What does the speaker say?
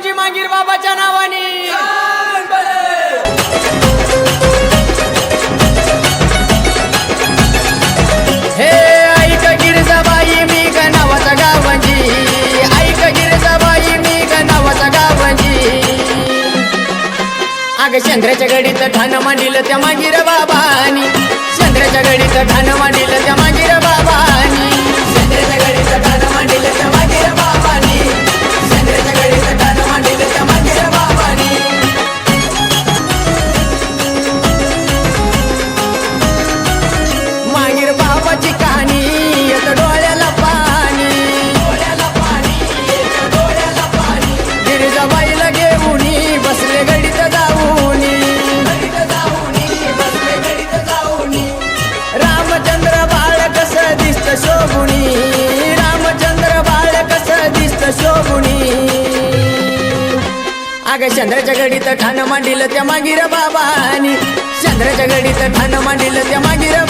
बाबांची मागीर बाबाच्या नावाने. हे ऐक गिरजाबाई मी ग नावाचा गावंजी. ऐक गिरजाबाई मी ग नावाचा गावंजी. अग चंद्राच्या गडीत ठाण मांडिल त्या मागीर बाबानी. चंद्राच्या गडीत ठाण मांडिल त्या मागीर अग चंद्राच्या घडीत ठाण मांडिल त्या मागीर बाबानी. चंद्राच्या घडीत ठाण मांडिल त्या मागीर